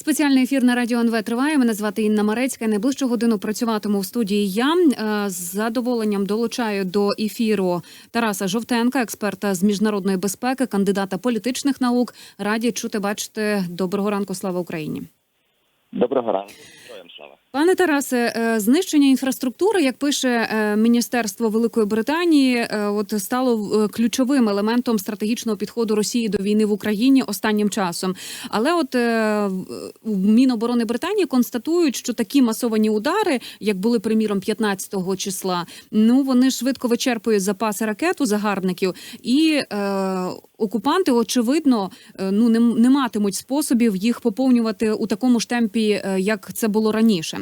Спеціальний ефір на радіо НВ триває. Мене звати Інна Марецька. Найближчу годину працюватиму в студії. Я Е, з задоволенням долучаю до ефіру Тараса Жовтенка, експерта з міжнародної безпеки, кандидата політичних наук. Раді чути бачити. Доброго ранку. Слава Україні. Доброго ранку, слава. Пане Тарасе, е, знищення інфраструктури, як пише е, Міністерство Великої Британії, е, от стало ключовим елементом стратегічного підходу Росії до війни в Україні останнім часом. Але от Міноборони Британії констатують, що такі масовані удари, як були приміром 15 числа, ну вони швидко вичерпують запаси ракет у загарбників, і е, окупанти, очевидно, ну не, не матимуть способів їх поповнювати у такому ж темпі, як це було раніше.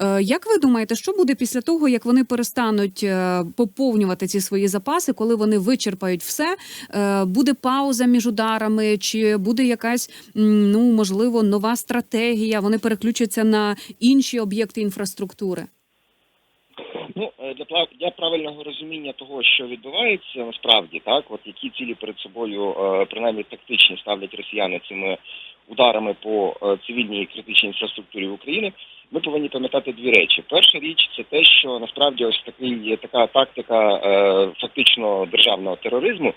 Е, Як ви думаєте, що буде після того, як вони перестануть е, поповнювати ці свої запаси, коли вони вичерпають все? Е, Буде пауза між ударами, чи буде якась ну можливо нова стратегія? Вони переключаться на інші об'єкти інфраструктури? Ну для для правильного розуміння того, що відбувається насправді, так от які цілі перед собою, принаймні тактичні, ставлять росіяни цими ударами по цивільній і критичній інфраструктурі України. Ми повинні пам'ятати дві речі. Перша річ це те, що насправді ось такий така тактика е, фактично державного тероризму.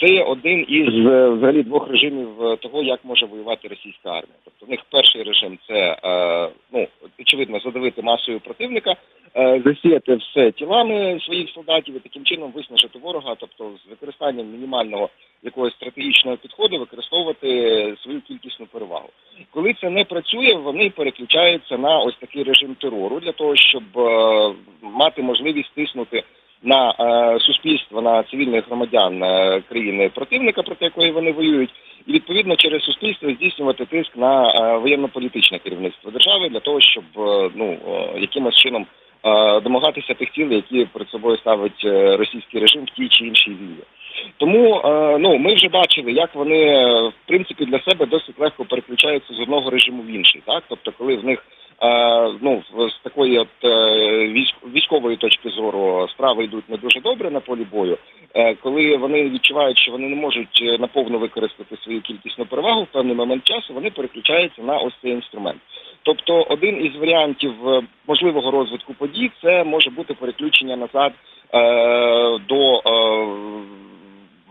Це є один із е, взагалі двох режимів е, того, як може воювати російська армія. Тобто, в них перший режим це е, ну очевидно задавити масою противника, е, засіяти все тілами своїх солдатів і таким чином виснажити ворога, тобто з використанням мінімального якогось стратегічного підходу використовувати свою кількісну перевагу. Коли це не працює, вони переключаються на ось такий режим терору для того, щоб е, мати можливість тиснути на е, суспільство, на цивільних громадян е, країни противника, проти якої вони воюють, і відповідно через суспільство здійснювати тиск на воєнно-політичне керівництво держави для того, щоб ну е, якимось чином домагатися тих цілей, які перед собою ставить російський режим в тій чи іншій війні. Тому е, ну ми вже бачили, як вони е, в принципі для себе досить легко переключаються з одного режиму в інший, так тобто, коли в них е, ну з такої от військової точки зору справи йдуть не дуже добре на полі бою, коли вони відчувають, що вони не можуть наповну використати свою кількісну перевагу в певний момент часу, вони переключаються на ось цей інструмент. Тобто, один із варіантів можливого розвитку подій це може бути переключення назад до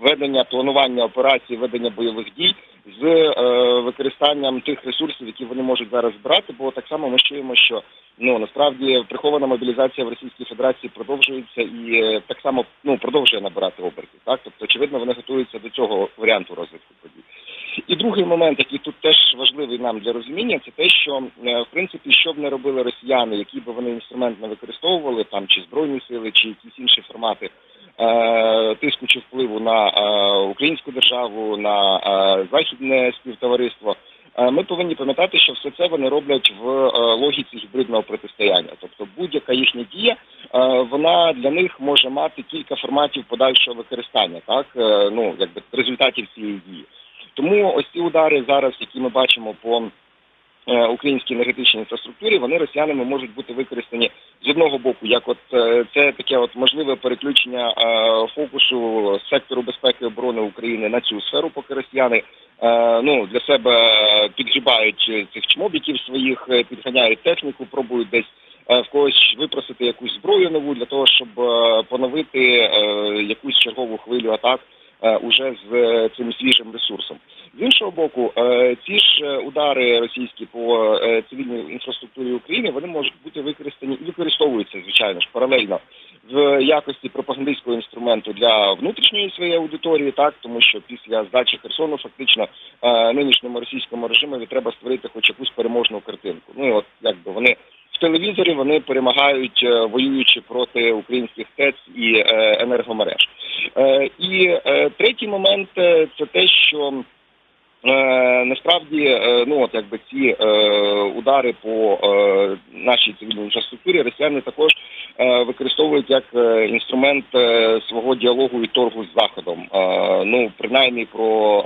ведення планування операцій, ведення бойових дій з е, використанням тих ресурсів, які вони можуть зараз збирати. Бо так само ми чуємо, що ну насправді прихована мобілізація в Російській Федерації продовжується і е, так само ну продовжує набирати обертів. Так, тобто, очевидно, вони готуються до цього варіанту розвитку подій. І другий момент, який тут теж важливий нам для розуміння, це те, що е, в принципі, що б не робили росіяни, які б вони інструмент не використовували, там чи збройні сили, чи якісь інші формати е, тиску чи впливу на е, українську державу, на е, західне співтовариство. е, Ми повинні пам'ятати, що все це вони роблять в е, логіці гібридного протистояння. Тобто будь-яка їхня дія, е, вона для них може мати кілька форматів подальшого використання, так ну якби результатів цієї дії. Тому ось ці удари зараз, які ми бачимо по українській енергетичній інфраструктурі, вони росіянами можуть бути використані з одного боку, як от це таке от можливе переключення фокусу сектору безпеки і оборони України на цю сферу, поки росіяни ну для себе підгрібають цих чмобіків своїх, е, підганяють техніку, пробують десь. е, В когось випросити якусь зброю нову для того, щоб е, поновити е, якусь чергову хвилю атак е, уже з е, цим свіжим ресурсом. З іншого боку, е, ці ж е, удари російські по е, цивільній інфраструктурі України вони можуть бути використані і використовуються, звичайно ж, паралельно в якості пропагандистського інструменту для внутрішньої своєї аудиторії, так тому що після здачі Херсону фактично е, нинішньому російському режимові треба створити хоч якусь переможну картинку. Ну і от якби вони телевізорі вони перемагають, е, воюючи проти українських ТЕЦ і е, енергомереж. Е, І третій момент це те, що насправді ну от якби ці удари по нашій цивільній інфраструктурі росіяни також використовують як інструмент свого діалогу і торгу з заходом. Ну принаймні про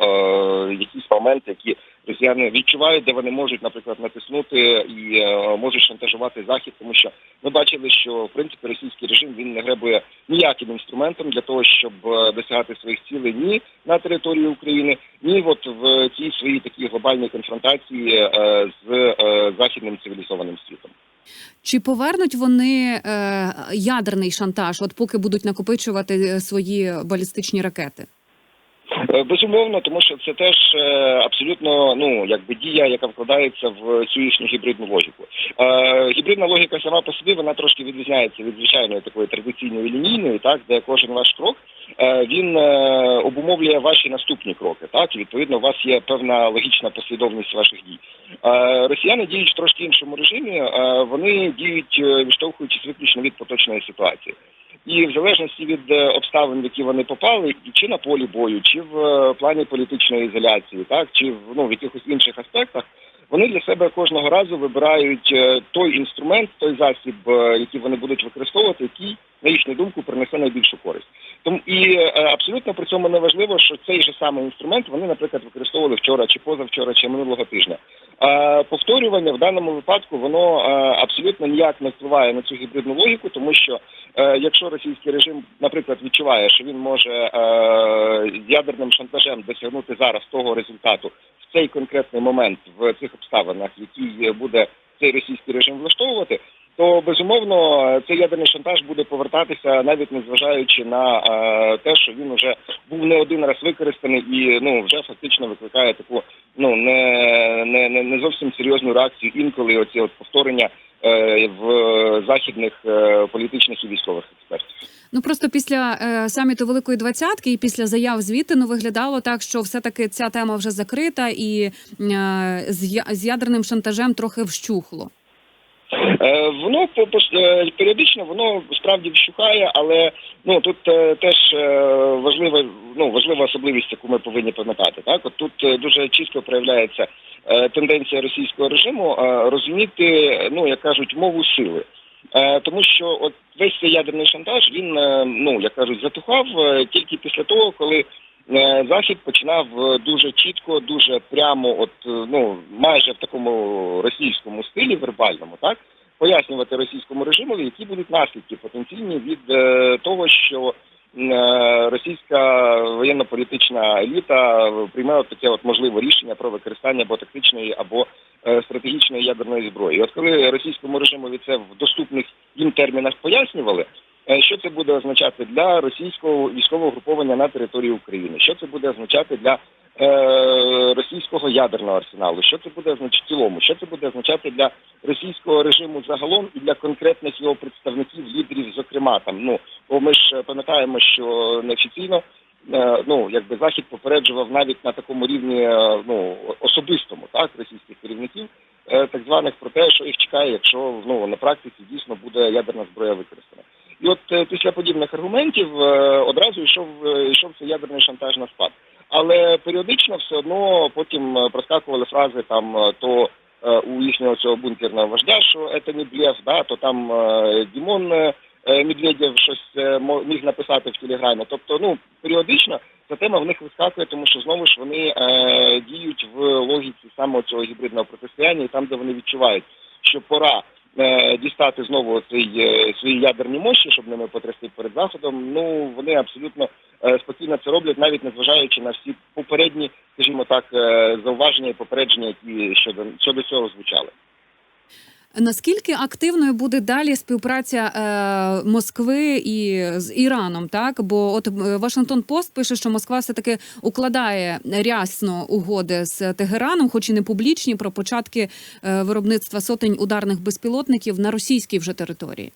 якісь моменти, які Росіяни відчувають, де вони можуть, наприклад, натиснути і е, можуть шантажувати захід, тому що ми бачили, що в принципі російський режим він не гребує ніяким інструментом для того, щоб е, досягати своїх цілей ні на території України, ні от в цій своїй такій глобальній конфронтації е, з західним цивілізованим світом. Чи повернуть вони ядерний шантаж, от поки будуть накопичувати свої балістичні ракети? Е, Безумовно, тому що це теж е, абсолютно ну якби дія, яка вкладається в цю їхню гібридну логіку. Е, гібридна логіка сама по собі вона трошки відрізняється від звичайної такої традиційної лінійної, так де кожен ваш крок він обумовлює ваші наступні кроки. Так і відповідно у вас є певна логічна послідовність ваших дій. Росіяни діють в трошки іншому режимі. Вони діють відштовхуючись виключно від поточної ситуації. І в залежності від е, обставин, в які вони попали, чи на полі бою, чи в е, плані політичної ізоляції, так чи в ну в якихось інших аспектах, вони для себе кожного разу вибирають е, той інструмент, той засіб, який вони будуть використовувати, який на їхню думку принесе найбільшу користь. Тому і е, абсолютно при цьому не важливо, що цей же самий інструмент вони, наприклад, використовували вчора, чи позавчора, чи минулого тижня. Повторювання в даному випадку воно е, абсолютно ніяк не впливає на цю гібридну логіку, тому що е, якщо російський режим, наприклад, відчуває, що він може ядерним шантажем досягнути зараз того результату в цей конкретний момент в цих обставинах, який буде цей російський режим влаштовувати. То безумовно цей ядерний шантаж буде повертатися, навіть незважаючи на е, те, що він вже був не один раз використаний і ну вже фактично викликає таку ну не, не, не, зовсім серйозну реакцію інколи оці от повторення е, в західних е, політичних і військових експертів. Ну просто після е, саміту Великої Двадцятки і після заяв звідти ну виглядало так, що все таки ця тема вже закрита, і е, з ядерним шантажем трохи вщухло. Е, Воно е, періодично воно справді вщухає, але ну тут е, теж важлива ну важлива особливість, яку ми повинні пам'ятати. Так, от тут дуже чітко проявляється тенденція російського режиму розуміти, ну як кажуть, мову сили. Тому що от весь цей ядерний шантаж він ну як кажуть затухав тільки після того, коли захід починав дуже чітко, дуже прямо, от ну майже в такому російському стилі вербальному, так пояснювати російському режиму, які будуть наслідки потенційні від е, того, що е, російська воєнно-політична еліта прийме от таке от можливе рішення про використання або тактичної або е, стратегічної ядерної зброї. От коли російському режиму це в доступних їм термінах пояснювали. Що це буде означати для російського військового груповання на території України? Що це буде означати для російського ядерного арсеналу? Що це буде означати в цілому? Що це буде означати для російського режиму загалом і для конкретних його представників, лідерів, зокрема там? Ну бо ми ж пам'ятаємо, що неофіційно е, ну якби захід попереджував навіть на такому рівні е, ну особистому, так російських керівників, е, так званих про те, що їх чекає, якщо ну на практиці дійсно буде ядерна зброя використана. І от е, після подібних аргументів е, одразу йшов е, йшов цей ядерний шантаж на спад. Але періодично все одно потім е, проскакували фрази там е, то е, у їхнього цього бункерного вождя, що це не блеф, да, то там Дімон Медведєв щось міг написати в телеграмі. Тобто, ну періодично ця тема в них вискакує, тому що знову ж вони е, діють в логіці саме цього гібридного протистояння, і там, де вони відчувають, що пора дістати знову цей е, свої ядерні мощі, щоб ними потрясти перед заходом. Ну вони абсолютно е, спокійно це роблять, навіть незважаючи на всі попередні, скажімо так, е, зауваження і попередження, які щодо щодо цього звучали. Наскільки активною буде далі співпраця е, Москви і з Іраном? Так, бо от е, Вашингтон Пост пише, що Москва все таки укладає рясно угоди з Тегераном, хоч і не публічні, про початки е, виробництва сотень ударних безпілотників на російській вже території.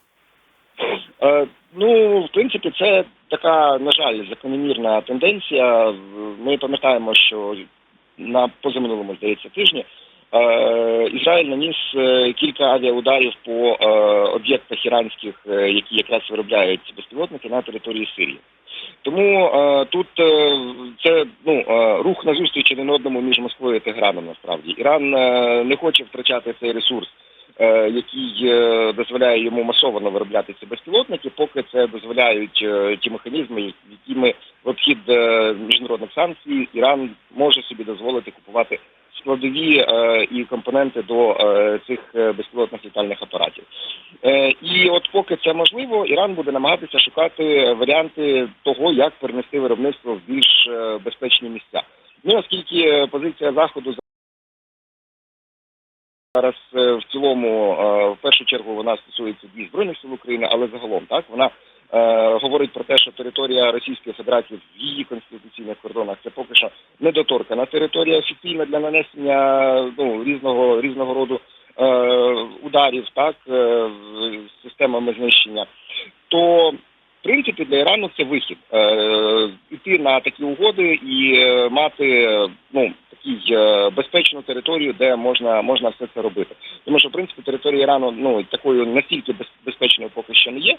Е, ну, в принципі, це така, на жаль, закономірна тенденція. Ми пам'ятаємо, що на позаминулому, здається, тижні Ізраїль наніс е, кілька авіаударів по е, об'єктах іранських, е, які якраз виробляють безпілотники на території Сирії. Тому е, тут е, це ну е, рух на зустріч один одному між Москвою і Теграном. Насправді Іран е, не хоче втрачати цей ресурс, е, який е, дозволяє йому масово виробляти ці безпілотники, поки це дозволяють е, ті механізми, якими в обхід е, міжнародних санкцій Іран може собі дозволити купувати складові е, і компоненти до е, цих е, безпілотних літальних апаратів. І от поки це можливо, Іран буде намагатися шукати варіанти того, як перенести виробництво в більш безпечні місця. Ну оскільки позиція заходу зараз в цілому, в першу чергу, вона стосується дій збройних сил України, але загалом так вона говорить про те, що територія Російської Федерації в її конституційних кордонах це поки що недоторкана територія офіційна для нанесення ну різного різного роду е, ударів, так е, з системами знищення, то в принципі для Ірану це вихід е, іти на такі угоди і е, мати е, ну такий е, безпечну територію, де можна можна все це робити. Тому що в принципі територія Ірану ну такою настільки безпечною поки що не є.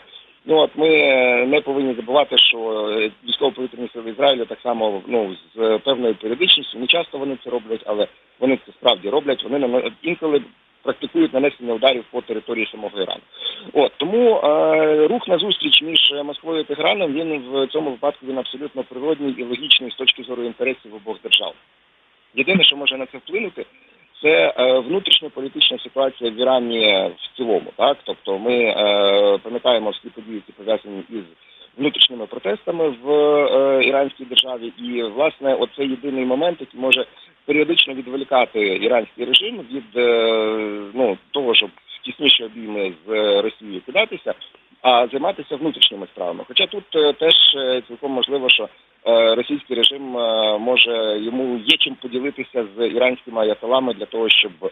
Ну от ми е, не повинні забувати, що е, військово-повітряні сили Ізраїлю так само ну з певною періодичністю. Не часто вони це роблять, але вони це справді роблять. Вони нана- інколи практикують нанесення ударів по території самого Ірану. От тому е, рух на зустріч між Москвою і Теграном він в цьому випадку він абсолютно природній і логічний з точки зору інтересів обох держав. Єдине, що може на це вплинути, це е, внутрішньополітична ситуація в Ірані в цілому. Так, тобто ми е, пам'ятаємо всі події, які пов'язані із внутрішніми протестами в е, іранській державі, і власне оце єдиний момент, який може періодично відволікати іранський режим від ну того, щоб в тісніші обійми з Росією кидатися, а займатися внутрішніми справами. Хоча тут теж цілком можливо, що російський режим е, може йому є чим поділитися з іранськими аятолами для того, щоб е,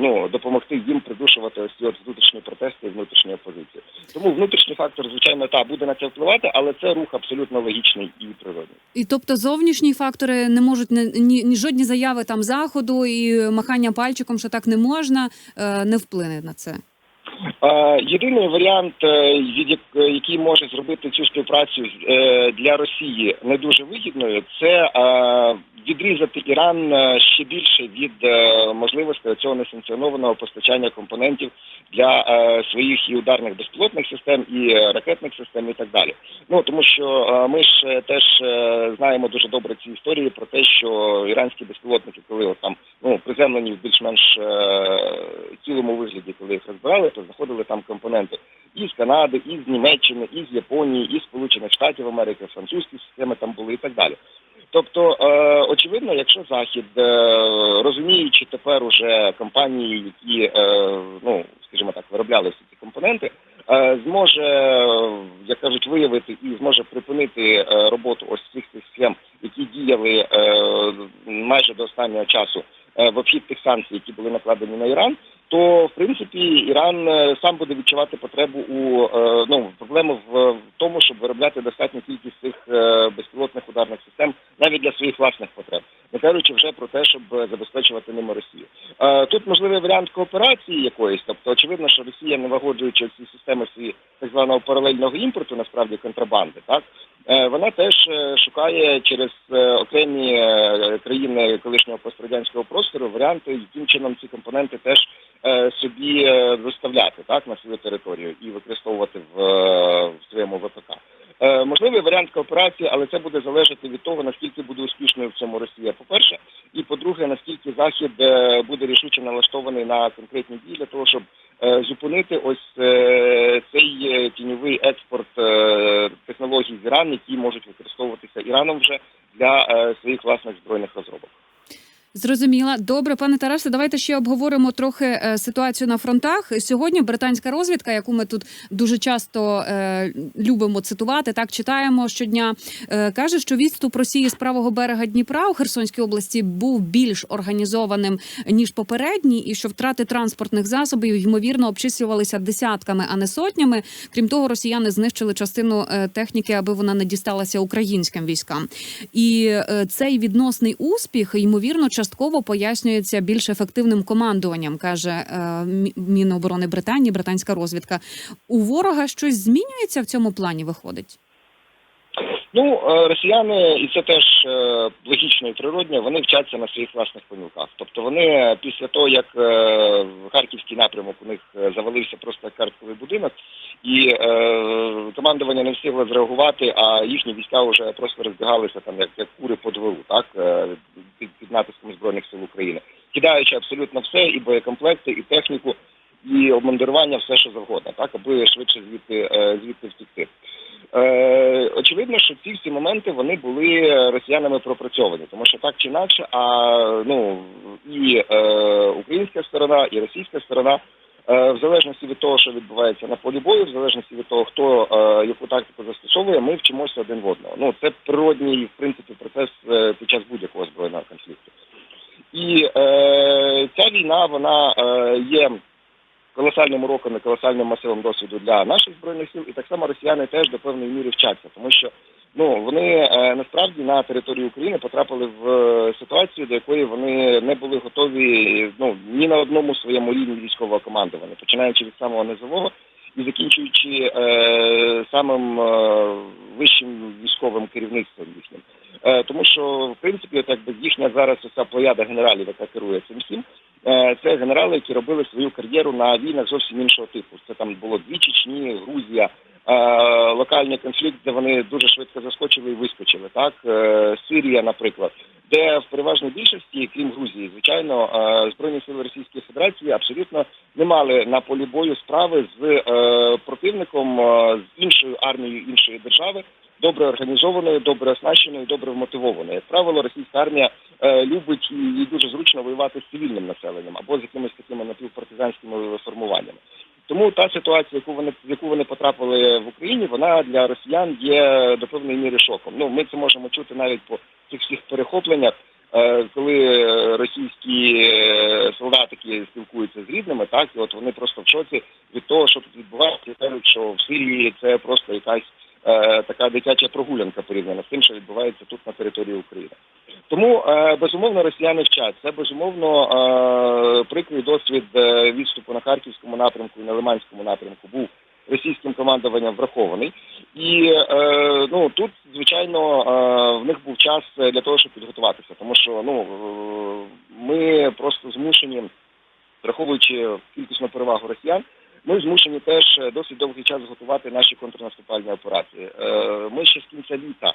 ну допомогти їм придушувати ось ці от внутрішні протести і внутрішні опозиції. Тому внутрішній фактор, звичайно, та буде на це впливати, але це рух абсолютно логічний і природний. І тобто зовнішні фактори не можуть ні, ні жодні заяви там заходу і махання пальчиком, що так не можна, е, не вплине на це. Е, Єдиний варіант, е, е, який може зробити цю співпрацю для Росії не дуже вигідною, це відрізати Іран е, ще більше від е, можливостей цього несанкціонованого постачання компонентів для е, своїх і ударних безпілотних систем, і ракетних систем, і так далі. Ну тому що ми ж теж знаємо дуже добре ці історії про те, що іранські безпілотники, коли от там ну приземлені в більш-менш цілому вигляді, коли їх розбирали, то знаходили там компоненти і з Канади, і з Німеччини, і з Японії, і Сполучених Штатів Америки, французькі системи там були і так далі. Тобто, е, очевидно, якщо захід, е, розуміючи тепер уже компанії, які е, ну скажімо так, виробляли всі ці компоненти, зможе, як кажуть, виявити і зможе припинити роботу ось цих цих схем, які діяли майже до останнього часу в обхід тих санкцій, які були накладені на Іран, то в принципі Іран сам буде відчувати потребу у ну проблему в, тому, щоб виробляти достатню кількість цих безпілотних ударних систем своїх власних потреб, не кажучи вже про те, щоб забезпечувати ними Росію. Е, Тут можливий варіант кооперації якоїсь, тобто очевидно, що Росія, не вигоджуючи ці системи свої так званого паралельного імпорту, насправді контрабанди, так е, вона теж е, шукає через окремі країни колишнього пострадянського простору варіанти, яким чином ці компоненти теж собі доставляти так на свою територію і використовувати в, в своєму ВПК. Е, Можливий варіант кооперації, але це буде залежати від того, наскільки буде успішною в цьому Росія. По перше, і по-друге, наскільки Захід е, буде рішуче налаштований на конкретні дії для того, щоб е, зупинити ось цей тіньовий експорт технологій з Ірану, які можуть використовуватися Іраном вже для своїх власних збройних розробок. Зрозуміла. Добре, пане Тарасе, давайте ще обговоримо трохи е, ситуацію на фронтах. Сьогодні британська розвідка, яку ми тут дуже часто е, любимо цитувати, так читаємо щодня, е, каже, що відступ Росії з правого берега Дніпра у Херсонській області був більш організованим ніж попередній, і що втрати транспортних засобів ймовірно обчислювалися десятками, а не сотнями. Крім того, росіяни знищили частину е, техніки, аби вона не дісталася українським військам. І е, цей відносний успіх ймовірно частково пояснюється більш ефективним командуванням, каже е, Міноборони Британії, британська розвідка. У ворога щось змінюється в цьому плані. Виходить. Ну, е, росіяни, і це теж е, логічно і природньо, вони вчаться на своїх власних помилках. Тобто вони після того, як е, харківський напрямок у них е, завалився просто картковий будинок, і е, командування не встигло зреагувати, а їхні війська вже просто розбігалися там як, як кури по двору, так е, під, під натиском збройних сил України, кидаючи абсолютно все, і боєкомплекти, і техніку, і обмундирування, все що завгодно, так аби швидше звідти е, звідти втікти. Е, очевидно, що ці всі моменти вони були росіянами пропрацьовані, тому що так чи інакше, а ну і е, українська сторона, і російська сторона. е, В залежності від того, що відбувається на полі бою, в залежності від того, хто е, яку тактику застосовує, ми вчимося один в одного. Ну це природній в принципі процес е, під час будь-якого збройного конфлікту. І е, ця війна вона е, є колосальним уроком і колосальним масивом досвіду для наших збройних сил, і так само росіяни теж до певної міри вчаться, тому що ну вони е, насправді на території України потрапили в е, ситуацію, до якої вони не були готові ну ні на одному своєму рівні військового командування, починаючи від самого низового і закінчуючи е, самим е, вищим військовим керівництвом їхнім. Е, тому що в принципі, так би їхня зараз оця плеяда генералів, яка керує цим всім, це генерали, які робили свою кар'єру на війнах зовсім іншого типу. Це там було дві Чечні, Грузія, е, локальний конфлікт, де вони дуже швидко заскочили і вискочили. Так, е, Сирія, наприклад, де в переважній більшості, крім Грузії, звичайно, е, збройні сили Російської Федерації абсолютно не мали на полі бою справи з е, противником е, з іншою армією іншої держави. Добре організованою, добре оснащеною, добре вмотивованою. Як правило, російська армія е, любить і дуже зручно воювати з цивільним населенням або з якимись такими напівпартизанськими формуваннями. Тому та ситуація, яку вони в яку вони потрапили в Україні, вона для росіян є до певної міри шоком. Ну ми це можемо чути навіть по цих всіх перехопленнях, е, коли російські е, солдатики спілкуються з рідними, так і от вони просто в шоці від того, що тут відбувається, кажуть, що в Сирії це просто якась така дитяча прогулянка порівняно з тим, що відбувається тут на території України. Тому е, безумовно росіяни вчать. Це безумовно е, прикрий досвід е, відступу на харківському напрямку і на Лиманському напрямку був російським командуванням врахований. І е, ну тут, звичайно, е, в них був час для того, щоб підготуватися, тому що ну е, ми просто змушені, враховуючи кількісну перевагу росіян. Ми змушені теж досить довгий час готувати наші контрнаступальні операції. Е, Ми ще з кінця літа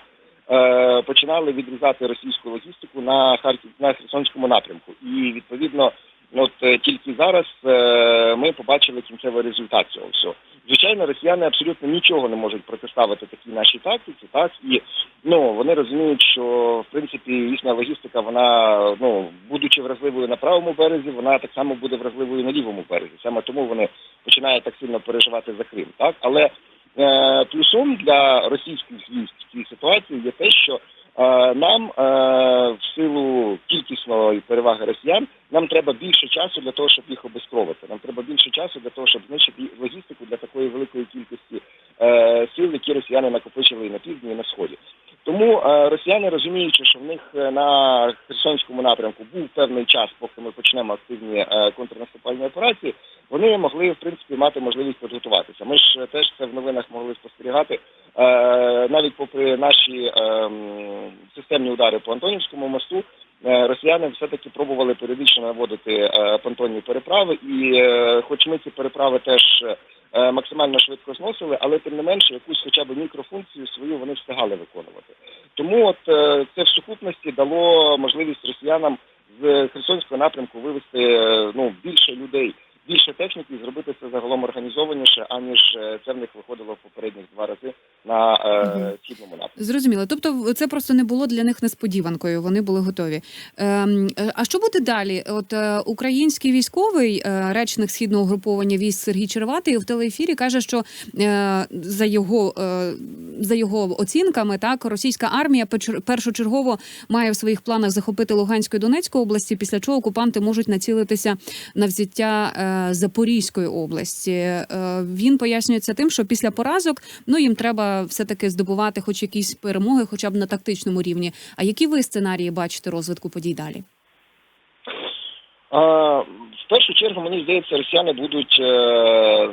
е, починали відрізати російську логістику на Харків на Херсонському напрямку, і відповідно, от е, тільки зараз е, ми побачили кінцевий результат цього всього. Звичайно, росіяни абсолютно нічого не можуть протиставити такій нашій тактиці, так і ну вони розуміють, що в принципі їхня логістика, вона ну будучи вразливою на правому березі, вона так само буде вразливою на лівому березі. Саме тому вони починають так сильно переживати за Крим. Так, але е, плюсом для російських військ в цій ситуації є те, що нам е, в силу кількісної переваги росіян нам треба більше часу для того, щоб їх обезкровити. Нам треба більше часу для того, щоб знищити логістику для такої великої кількості е, сил, які росіяни накопичили і на півдні, і на сході. Тому е, росіяни розуміючи, що в них е, на Херсонському напрямку був певний час, поки ми почнемо активні е, контрнаступальні операції, вони могли в принципі мати можливість підготуватися. Ми ж е, теж це в новинах могли спостерігати. Е, навіть попри наші е, м, системні удари по Антонівському мосту, е, росіяни все-таки пробували періодично наводити е, понтонні переправи, і е, хоч ми ці переправи теж максимально швидко зносили, але тим не менше якусь хоча б мікрофункцію свою вони встигали виконувати. Тому от це в сукупності дало можливість росіянам з Херсонського напрямку вивести ну більше людей, техніки і зробити це загалом організованіше, аніж е, це в них виходило в попередніх два рази на е, східному напрямку. Зрозуміло. Тобто, це просто не було для них несподіванкою. Вони були готові. Ем, е, а що буде далі? От е, український військовий е, речник східного груповання військ Сергій Черватий в телеефірі каже, що е, за його е, за його оцінками, так російська армія першочергово має в своїх планах захопити Луганську і Донецьку області, після чого окупанти можуть націлитися на взяття е, Запорізької області. Е, він пояснює це тим, що після поразок ну їм треба все таки здобувати, хоч якісь перемоги, хоча б на тактичному рівні. А які ви сценарії бачите розвитку подій далі? А, в першу чергу, мені здається, росіяни будуть е,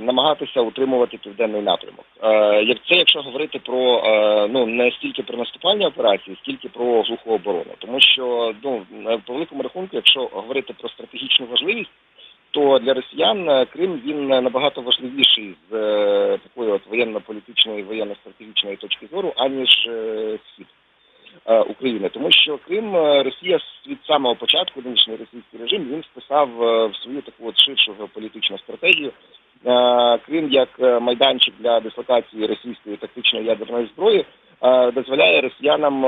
намагатися утримувати південний напрямок. Е, як це, якщо говорити про е, ну не стільки про наступальні операції, скільки про глуху оборону, тому що ну по великому рахунку, якщо говорити про стратегічну важливість, то для росіян е, Крим він е, набагато важливіший з е, такої от воєнно-політичної воєнно-стратегічної точки зору, аніж схід. України, тому що Крим Росія від самого початку нинішній російський режим він списав е, в свою таку от ширшу геополітичну стратегію. Крим як майданчик для дислокації російської тактичної ядерної зброї дозволяє росіянам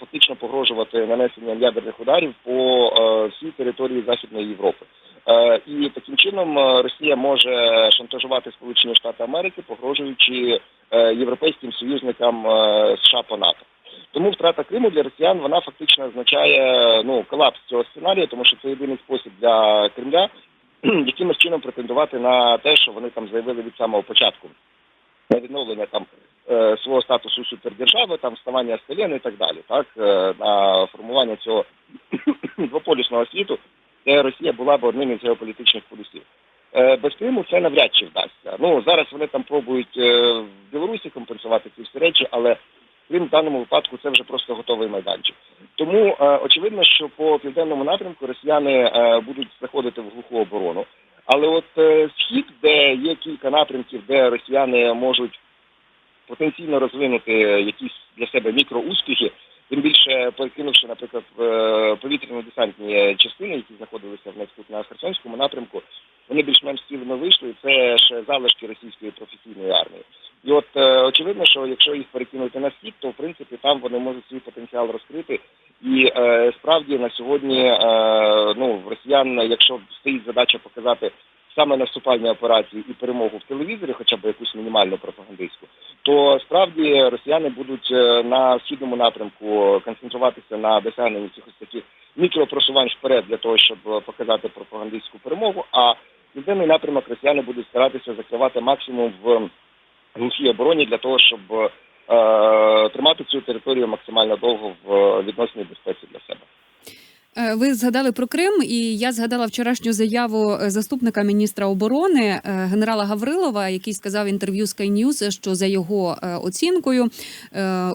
фактично погрожувати нанесенням ядерних ударів по всій території Західної Європи. Е, І таким чином е, Росія може шантажувати Сполучені Штати Америки, погрожуючи е, європейським союзникам США по НАТО. Тому втрата Криму для росіян вона фактично означає ну колапс цього сценарію, тому що це єдиний спосіб для Кремля якимось чином претендувати на те, що вони там заявили від самого початку. На відновлення там свого статусу супердержави, там вставання з колін і так далі, так? На формування цього двополюсного світу, Росія була б одним із геополітичних полюсів. Е, Без Криму це навряд чи вдасться. Ну зараз вони там пробують е, в Білорусі компенсувати ці всі речі, але Крим в даному випадку це вже просто готовий майданчик. Тому е, очевидно, що по південному напрямку росіяни е, будуть заходити в глуху оборону. Але от е, схід, де є кілька напрямків, де росіяни можуть потенційно розвинути якісь для себе мікроуспіхи, тим більше перекинувши, наприклад, е, повітряно-десантні частини, які знаходилися в Нецьку на Херсонському напрямку, вони більш-менш цілими вийшли. і Це ще залишки російської професійної армії. І от е, очевидно, що якщо їх перекинути на схід, то в принципі там вони можуть свій потенціал розкрити. І е, справді на сьогодні ну росіян, якщо стоїть задача показати саме наступальні операції і перемогу в телевізорі, хоча б якусь мінімальну пропагандистську, то справді росіяни будуть е, на східному напрямку концентруватися на досягненні цих ось таких мікропросувань вперед для того, щоб е, показати пропагандистську перемогу. А південний напрямок росіяни будуть старатися закривати максимум в глухій обороні для того, щоб е, тримати цю територію максимально довго в відносній безпеці для себе. Е, Ви згадали про Крим, і я згадала вчорашню заяву е, заступника міністра оборони е, генерала Гаврилова, який сказав в інтерв'ю Sky News, що за його оцінкою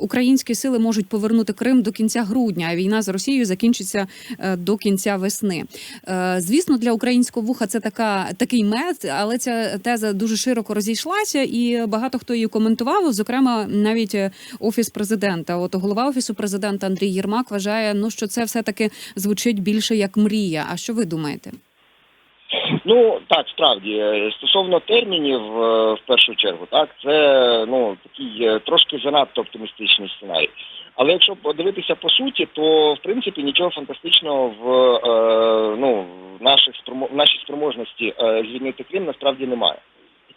українські сили можуть повернути Крим до кінця грудня. А війна з Росією закінчиться до кінця весни. Звісно, для українського вуха це така такий мед, але ця теза дуже широко розійшлася, і багато хто її коментував. Зокрема, навіть офіс президента. От голова офісу президента Андрій Єрмак вважає, ну що це все таки звучить більше як мрія. А що ви думаєте? Ну так, справді Е, стосовно термінів, е, в першу чергу, так це ну такий е, трошки занадто оптимістичний сценарій. Але якщо подивитися по суті, то в принципі нічого фантастичного в е, ну в наших в нашій спроможності звільнити Крим насправді немає.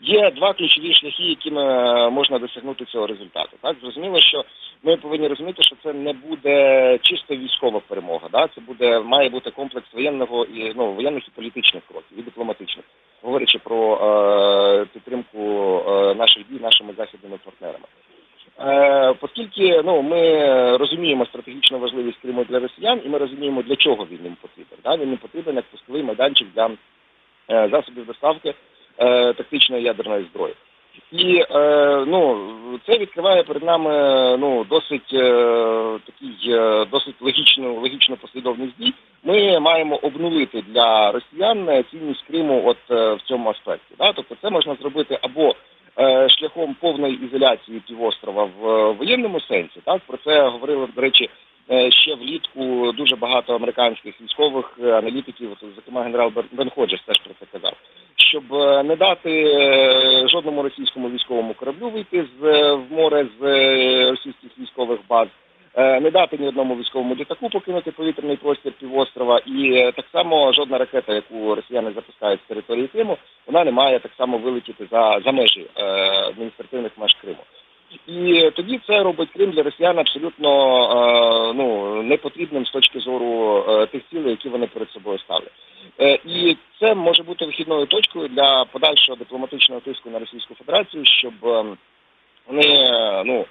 Є два ключові шляхи, якими е, можна досягнути цього результату. Так зрозуміло, що ми повинні розуміти, що це не буде чисто військова перемога. Да? Це буде має бути комплекс воєнного і ну воєнних і політичних кроків, і дипломатичних, говорячи про е, підтримку е, наших дій нашими західними партнерами. Е, оскільки ну ми розуміємо стратегічну важливість Криму для росіян, і ми розуміємо, для чого він їм потрібен. Да? Він їм потрібен як пусковий майданчик для е, засобів доставки е, тактичної ядерної зброї. І е, ну це відкриває перед нами ну досить е, такий е, досить логічну логічну послідовність дій. Ми маємо обнулити для росіян цінність Криму, от е, в цьому аспекті. Да? Тобто, це можна зробити або е, шляхом повної ізоляції півострова в е, воєнному сенсі. Так про це говорили до речі. е, Ще влітку дуже багато американських військових е, аналітиків, зокрема генерал Бен- Ходжес теж про це казав, щоб е, не дати е, жодному російському військовому кораблю вийти з е, в море з російських військових баз, не дати ні одному військовому літаку покинути повітряний простір півострова, і так само жодна ракета, яку росіяни запускають з території Криму, вона не має так само вилетіти за, за межі адміністративних меж Криму. І тоді це робить Крим для росіян абсолютно ну непотрібним з точки зору тих цілей, які вони перед собою ставлять. Е, і це може бути вихідною точкою для подальшого дипломатичного тиску на Російську Федерацію, щоб е, вони е, ну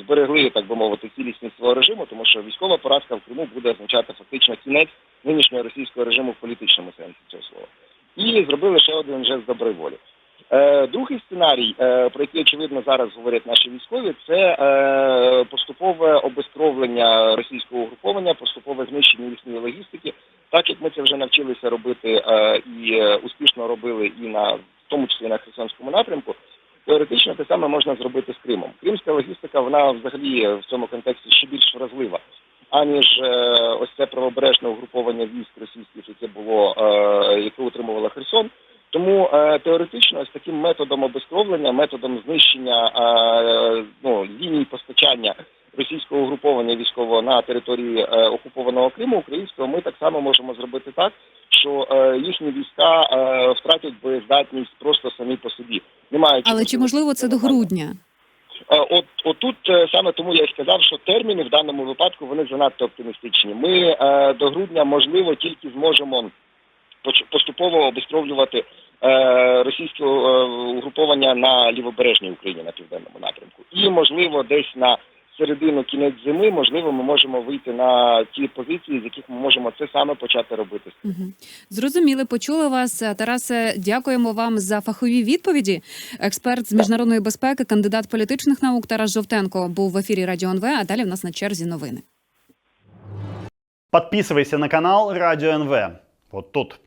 зберегли, так би мовити, цілісність свого режиму, тому що військова поразка в Криму буде означати фактично кінець нинішнього російського режиму в політичному сенсі цього слова. І зробили ще один жест доброї волі. Другий сценарій, про який очевидно зараз говорять наші військові, це поступове обезкровлення російського угруповання, поступове знищення їхньої логістики, так як ми це вже навчилися робити е, і е, успішно робили і на в тому числі на Херсонському напрямку. Теоретично те саме можна зробити з Кримом. Кримська логістика вона взагалі в цьому контексті ще більш вразлива. Аніж е, ось це правобережне угруповання військ російських, яке було яке утримувало Херсон. Тому е, теоретично ось таким методом обескровлення, методом знищення е, ну, ліній постачання російського угруповання військового на території е, окупованого Криму українського, ми так само можемо зробити так, що е, їхні війська е, втратять боєздатність просто самі по собі. Не маючи Але чи можливо це до грудня? От отут саме тому я й сказав, що терміни в даному випадку вони занадто оптимістичні. Ми е, до грудня можливо тільки зможемо поступово обескровлювати е, російське е, угруповання на лівобережній Україні на південному напрямку, і можливо десь на середину кінець зими, можливо, ми можемо вийти на ті позиції, з яких ми можемо це саме почати робити. Угу. Зрозуміли, почули вас, Тарасе. Дякуємо вам за фахові відповіді. Експерт з міжнародної безпеки, кандидат політичних наук Тарас Жовтенко був в ефірі Радіо НВ. А далі в нас на черзі новини. Подписывайся на канал Радио НВ. Вот тут.